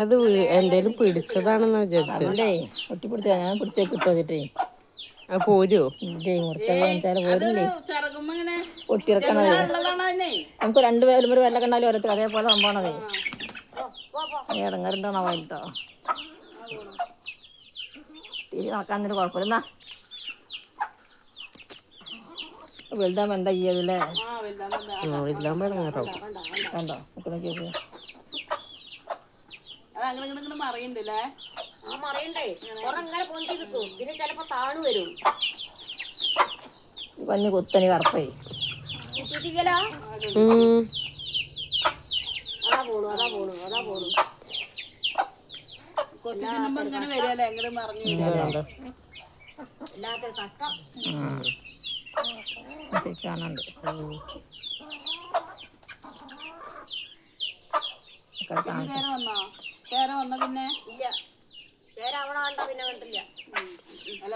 അത് എന്തേലും പിടിച്ചതാണെന്ന് വിചാരിച്ചു ഒട്ടി പിടിച്ച ഞാൻ പിടിച്ച കിട്ടോ വെച്ചിട്ടേ അത് പോരോ? ഇല്ലേ മുറിച്ചത് വെച്ചാൽ പോരില്ലേ? ചിറകുമ്പോ ഇങ്ങനെ പൊട്ടിയിറക്കണത് ഉള്ളതാണ് അതിനെ? നമുക്ക് രണ്ടുപേരും ഒരു വെല്ല കണ്ടാലും ഓരോരുത്തർ അതേപോലെ സംഭവണതേ ഇടങ്ങറുണ്ടോ വായിട്ടോ തിരി നടക്കാൻ കുഴപ്പമില്ല. വലുതാകുമ്പോ എന്താ ചെയ്യതല്ലേ ആ വലുതാ ഇല്ലാൻ ഇടങ്ങാറാവും കണ്ടോ? ഇങ്ങനെ ഇങ്ങനെ മറിയണ്ടല്ലേ? ആ മറിയണ്ടേ. കുറെ ഇങ്ങനെ പൊന്തി ചിലപ്പോ താണു വരും. പഞ്ഞ് കുത്തനി കറപ്പേ കുത്തിക്കലാ ഉം. അതാ പോണു അതാ പോണു അതാ പോണു. കൊത്തി തിന്നുമ്പോ ഇങ്ങനെ വരികയല്ലേ? എങ്ങനെ മറിഞ്ഞു. എല്ലാത്തിനും കഷ്ടം. കാണാണ്ട് ഉം. ചേര വന്നോ? ചേര വന്ന പിന്നെ? കണ്ടില്ല. അല്ല